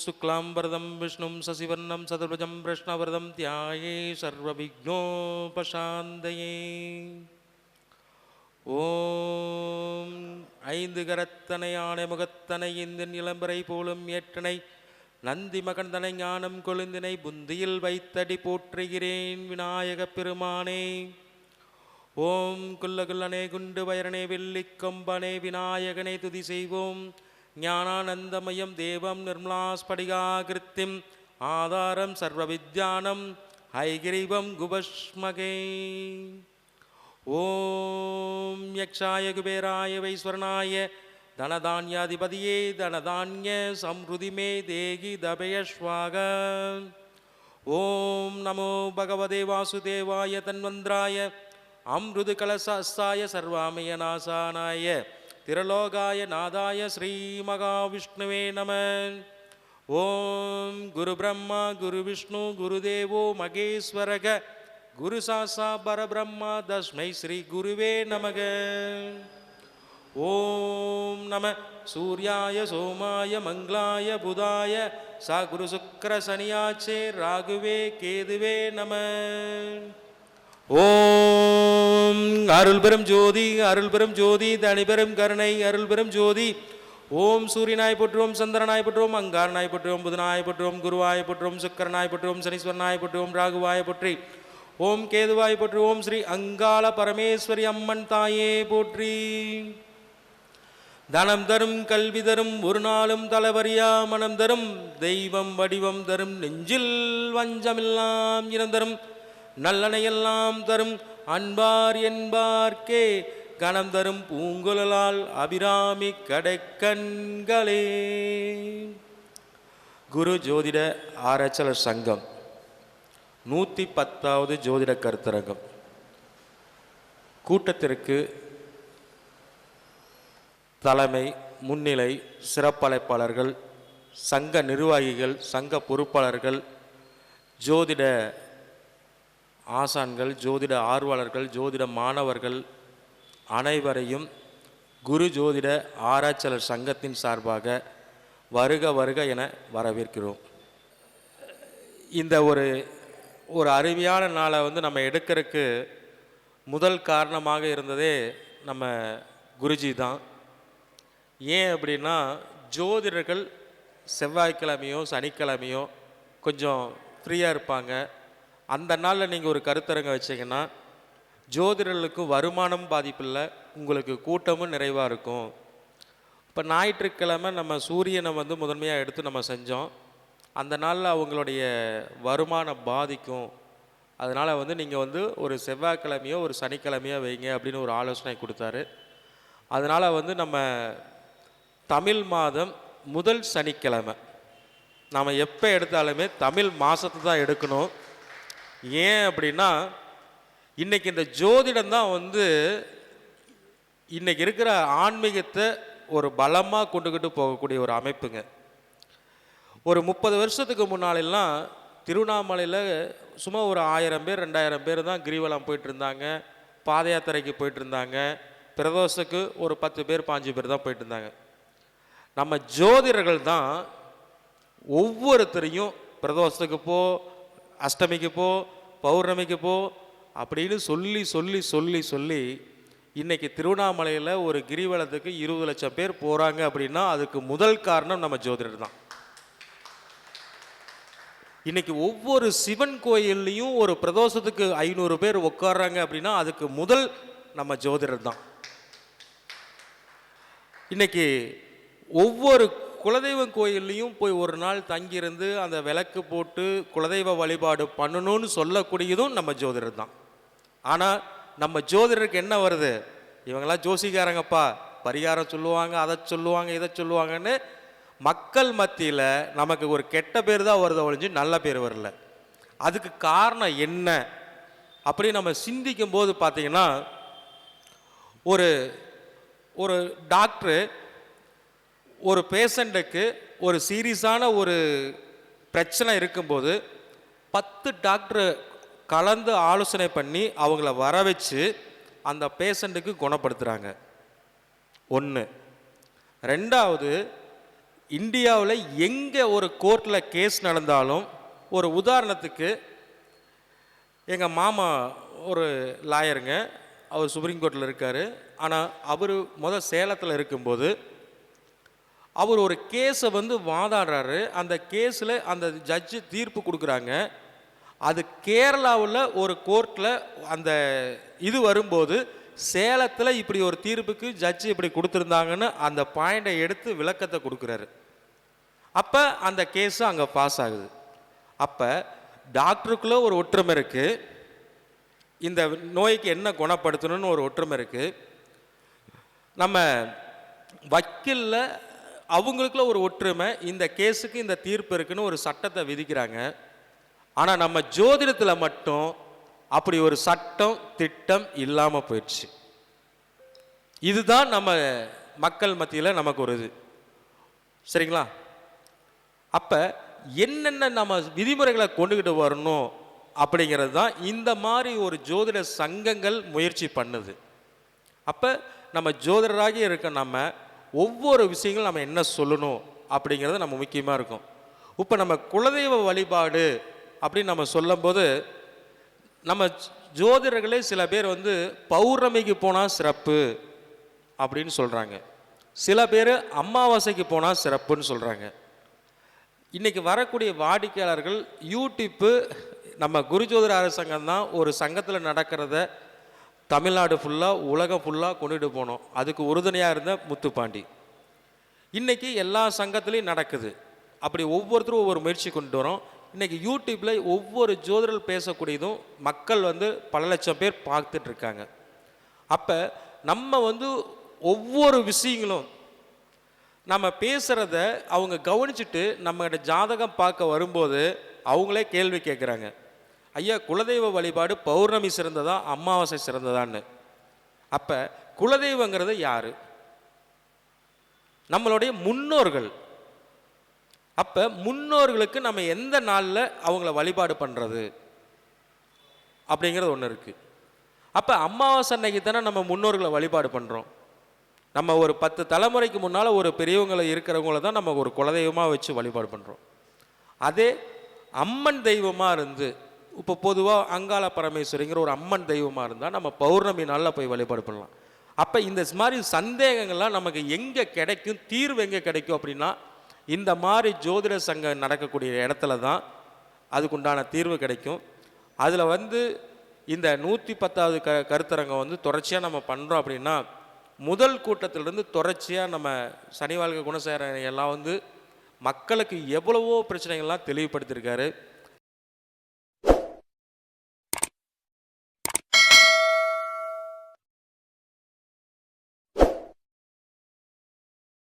ॐ शुक्लाम्बरदं विष्णुं शशिवर्णं सदर्भुजं कृष्णवरदं ध्याये सर्वविघ्नोपशान्तये ஓம் ஐந்து கரத்தனை ஆணை முகத்தனை இந்த நிலம்பரை போலும் ஏற்றனை நந்தி மகந்தனை ஞானம் கொழுந்தினை புந்தியில் வைத்தடி போற்றுகிறேன் விநாயகப் பெருமானே ஓம் குல்லகுல்லனே குண்டு வயரனே வெள்ளிக் கொம்பனே விநாயகனை துதி செய்வோம் ஞானானந்தமயம் தேவம் நிர்மலாஸ்படிகாகிருத்திம். ஆதாரம் சர்வவித்யானம் ஹைகிரீவம் குபஷ்மகே. ஓம் யக்ஷாய குபேராய வைஸ்வரனாய தனதான்யாதிபதியே தனதான்ய சம்ருதிமே தேகி தபயஸ்வாக ஓம் நமோ பகவதே வாசுதேவாய தன்வந்திராய அம்ருது கலசாஸ்தாய சர்வாமய நாசானாய திரலோகாய நாதாய ஸ்ரீ மகாவிஷ்ணுவே நம. ஓம் குரு பிரம்மா குரு விஷ்ணு குருதேவோ மகேஸ்வரக. குரு சாசா பரபிரம்மா தஸ்மை ஸ்ரீ குருவே நமக. ஓம் நம. சூர்யாய சோமாய மங்களாய புதாய. சா குரு சுக்கர சனியாச்சே ராகுவே கேதுவே நம. ஓம் அருள் பெரும் ஜோதி அருள் பெரும் ஜோதி தனி பெரும் கருணை அருள் பெரும் ஜோதி. ஓம் சூரியனாய் போற்றுவோம் சந்திரனாய் போற்றுவோம் அங்காரனாய் போற்றுவோம் புதனாய் போற்றுவோம் குருவாய் போற்றுவோம் சுக்கரனாய் போற்றுவோம் சனீஸ்வரனாய் போற்றுவோம் ராகுவாய் போற்றி. ஓம் கேதுவாய் போற்றி ஓம் ஸ்ரீ அங்காள பரமேஸ்வரி அம்மன் தாயே போற்றி. தனம் தரும் கல்வி தரும் ஒரு நாளும் தலைவரியா மனம் தரும். தெய்வம் வடிவம் தரும் நெஞ்சில் வஞ்சமில்லாம் இனம் தரும். நல்லனையெல்லாம் தரும் அன்பார் என்பார்க்கே கணம் தரும் பூங்குழலால் அபிராமி கடைக்கண்களே. குரு ஜோதிட ஆராய்ச்சலர் சங்கம் நூற்றி பத்தாவது ஜோதிட கருத்தரங்கம். கூட்டத்திற்கு தலைமை முன்னிலை சிறப்பழைப்பாளர்கள் சங்க நிர்வாகிகள் சங்க பொறுப்பாளர்கள் ஜோதிட ஆசான்கள் ஜோதிட ஆர்வலர்கள் ஜோதிட மாணவர்கள் அனைவரையும் குரு ஜோதிட ஆராய்ச்சியாளர் சங்கத்தின் சார்பாக வருக வருக என வரவேற்கிறோம். இந்த ஒரு ஒரு அருமையான நாளை வந்து நம்ம எடுக்கிறதுக்கு முதல் காரணமாக இருந்ததே நம்ம குருஜி தான். ஏன் அப்படின்னா ஜோதிடர்கள் செவ்வாய்க்கிழமையோ சனிக்கிழமையோ கொஞ்சம் ஃப்ரீயாக இருப்பாங்க. அந்த நாளில் நீங்கள் ஒரு கருத்தரங்க வச்சீங்கன்னா ஜோதிடர்களுக்கு வருமானம் பாதிப்பில்லை உங்களுக்கு கூட்டமும் நிறைவாக இருக்கும். இப்போ ஞாயிற்றுக்கிழமை நம்ம சூரியனை வந்து முதன்மையாக எடுத்து நம்ம செஞ்சோம். அந்த நாளில் அவங்களுடைய வருமானம் பாதிக்கும். அதனால் வந்து நீங்கள் வந்து ஒரு செவ்வாய்க்கிழமையோ ஒரு சனிக்கிழமையோ வைங்க அப்படின்னு ஒரு ஆலோசனை கொடுத்தாரு. அதனால் வந்து நம்ம தமிழ் மாதம் முதல் சனிக்கிழமை. நாம் எப்போ எடுத்தாலுமே தமிழ் மாதத்தை தான் எடுக்கணும். ஏன் அப்படின்னா இன்றைக்கி இந்த ஜோதிடம் தான் வந்து இன்றைக்கி இருக்கிற ஆன்மீகத்தை ஒரு பலமாக கொண்டுக்கிட்டு போகக்கூடிய ஒரு அமைப்புங்க. ஒரு முப்பது வருஷத்துக்கு முன்னாலெல்லாம் திருவண்ணாமலையில் சும்மா ஒரு ஆயிரம் பேர் ரெண்டாயிரம் பேர் தான் கிரிவலம் போயிட்டு இருந்தாங்க பாத யாத்திரைக்கு போயிட்டு இருந்தாங்க பிரதோஷத்துக்கு ஒரு பத்து பேர் பாஞ்சு பேர் தான் போயிட்டு இருந்தாங்க நம்ம ஜோதிடர்கள் தான் ஒவ்வொருத்தரையும் பிரதோஷத்துக்கு போ அஷ்டமிக்கு போ பௌர்ணமிக்கு போ அப்படின்னு சொல்லி சொல்லி சொல்லி சொல்லி இன்றைக்கி திருவண்ணாமலையில் ஒரு கிரிவலத்துக்கு இருபது லட்சம் பேர் போகிறாங்க அப்படின்னா அதுக்கு முதல் காரணம் நம்ம ஜோதிடர் தான். இன்றைக்கி ஒவ்வொரு சிவன் கோயில்லையும் ஒரு பிரதோஷத்துக்கு ஐநூறு பேர் உட்கார்றாங்க அப்படின்னா அதுக்கு முதல் நம்ம ஜோதிடர் தான். இன்றைக்கி ஒவ்வொரு குலதெய்வம் கோயில்லையும் போய் ஒரு நாள் தங்கியிருந்து அந்த விளக்கு போட்டு குலதெய்வ வழிபாடு பண்ணணும்னு சொல்லக்கூடியதும் நம்ம ஜோதிடர் தான். ஆனால் நம்ம ஜோதிடருக்கு என்ன வருது? இவங்கெல்லாம் ஜோசிக்காரங்கப்பா. பரிகாரம் சொல்லுவாங்க அதை சொல்லுவாங்க இதை சொல்லுவாங்கன்னு மக்கள் மத்தியில் நமக்கு ஒரு கெட்ட பேர் தான் வருது ஒழிஞ்சு நல்ல பேர் வரல. அதுக்கு காரணம் என்ன? அப்படி நம்ம சிந்திக்கும் போது பார்த்தீங்கன்னா ஒரு ஒரு டாக்டரு ஒரு பேஷண்ட்டுக்கு ஒரு சீரியஸான ஒரு பிரச்சனை இருக்கும்போது பத்து டாக்டரு கலந்து ஆலோசனை பண்ணி அவங்கள வர வச்சு அந்த பேஷண்ட்டுக்கு குணப்படுத்துகிறாங்க ஒன்று ரெண்டாவது இந்தியாவில் எங்கே ஒரு கோர்ட்டில் கேஸ் நடந்தாலும் ஒரு உதாரணத்துக்கு எங்கள் மாமா ஒரு லாயருங்க அவர் சுப்ரீம் கோர்ட்டில் இருக்கார். ஆனால் அவர் முதல் சேலத்தில் இருக்கும்போது அவர் ஒரு கேஸை வந்து வாதாடுறாரு. அந்த கேஸில் அந்த ஜட்ஜு தீர்ப்பு கொடுக்குறாங்க. அது கேரளாவில் ஒரு கோர்ட்டில் அந்த இது வரும்போது சேலத்தில் இப்படி ஒரு தீர்ப்புக்கு ஜட்ஜு இப்படி கொடுத்துருந்தாங்கன்னு அந்த பாயிண்டை எடுத்து விளக்கத்தை கொடுக்குறாரு. அப்போ அந்த கேஸு அங்கே பாஸ் ஆகுது. அப்போ டாக்டருக்குள்ளே ஒரு ஒற்றுமை இருக்குது இந்த நோய்க்கு என்ன குணப்படுத்தணும்னு ஒரு ஒற்றுமை இருக்குது நம்ம வக்கீலில் அவங்களுக்குள்ள ஒரு ஒற்றுமை இந்த கேஸுக்கு இந்த தீர்ப்பு இருக்குன்னு ஒரு சட்டத்தை விதிக்கிறாங்க. ஆனால் நம்ம ஜோதிடத்தில் மட்டும் அப்படி ஒரு சட்டம் திட்டம் இல்லாமல் போயிடுச்சு. இதுதான் நம்ம மக்கள் மத்தியில் நமக்கு ஒரு இது. சரிங்களா? அப்போ என்னென்ன நம்ம விதிமுறைகளை கொண்டுக்கிட்டு வரணும் அப்படிங்கிறது தான் இந்த மாதிரி ஒரு ஜோதிட சங்கங்கள் முயற்சி பண்ணுது. அப்போ நம்ம ஜோதிடராகி இருக்க நம்ம ஒவ்வொரு விஷயங்களும் நம்ம என்ன சொல்லணும் அப்படிங்கிறது நம்ம முக்கியமாக இருக்கும். இப்போ நம்ம குலதெய்வ வழிபாடு அப்படின்னு நம்ம சொல்லும்போது நம்ம ஜோதிடர்களே சில பேர் வந்து பௌர்ணமிக்கு போனால் சிறப்பு அப்படின்னு சொல்கிறாங்க சில பேர் அமாவாசைக்கு போனால் சிறப்புன்னு சொல்கிறாங்க இன்றைக்கி வரக்கூடிய வாடிக்கையாளர்கள் யூடியூப்பு நம்ம குருஜோதிர அரசாங்கம் தான் ஒரு சங்கத்தில் நடக்கிறத தமிழ்நாடு ஃபுல்லாக உலகம் ஃபுல்லாக கொண்டுட்டு போனோம். அதுக்கு உறுதுணையாக இருந்த முத்துப்பாண்டி. இன்றைக்கி எல்லா சங்கத்துலேயும் நடக்குது. அப்படி ஒவ்வொருத்தரும் ஒவ்வொரு முயற்சி கொண்டு வரோம். இன்றைக்கி யூடியூப்பில் ஒவ்வொரு ஜோதிடர் பேசக்கூடியதும் மக்கள் வந்து பல லட்சம் பேர் பார்த்துட்ருக்காங்க அப்போ நம்ம வந்து ஒவ்வொரு விஷயங்களும் நம்ம பேசுகிறத அவங்க கவனிச்சுட்டு நம்மகிட்ட ஜாதகம் பார்க்க வரும்போது அவங்களே கேள்வி கேட்குறாங்க ஐயா குலதெய்வ வழிபாடு பௌர்ணமி சிறந்ததா அமாவாசை சிறந்ததான்னு? அப்போ குலதெய்வங்கிறது யார்? நம்மளுடைய முன்னோர்கள். அப்போ முன்னோர்களுக்கு நம்ம எந்த நாளில் அவங்கள வழிபாடு பண்ணுறது அப்படிங்கிறது ஒன்று இருக்குது அப்போ அமாவாசை அன்னைக்கு தானே நம்ம முன்னோர்களை வழிபாடு பண்ணுறோம் நம்ம ஒரு பத்து தலைமுறைக்கு முன்னால் ஒரு பெரியவங்களை இருக்கிறவங்கள தான் நம்ம ஒரு குலதெய்வமாக வச்சு வழிபாடு பண்ணுறோம் அதே அம்மன் தெய்வமாக இருந்து இப்போ பொதுவாக அங்காள பரமேஸ்வரிங்கிற ஒரு அம்மன் தெய்வமாக இருந்தால் நம்ம பௌர்ணமி நாளில் போய் வழிபாடு பண்ணலாம். அப்போ இந்த மாதிரி சந்தேகங்கள்லாம் நமக்கு எங்கே கிடைக்கும் தீர்வு எங்கே கிடைக்கும் அப்படின்னா இந்த மாதிரி ஜோதிட சங்கம் நடக்கக்கூடிய இடத்துல தான் அதுக்குண்டான தீர்வு கிடைக்கும். அதில் வந்து இந்த நூற்றி பத்தாவது க கருத்தரங்கம் வந்து தொடர்ச்சியாக நம்ம பண்ணுறோம் அப்படின்னா முதல் கூட்டத்திலிருந்து தொடர்ச்சியாக நம்ம சனி வாழ்க்கை குணசேகரன் எல்லாம் வந்து மக்களுக்கு எவ்வளவோ பிரச்சனைகள்லாம் தெளிவுபடுத்தியிருக்காரு.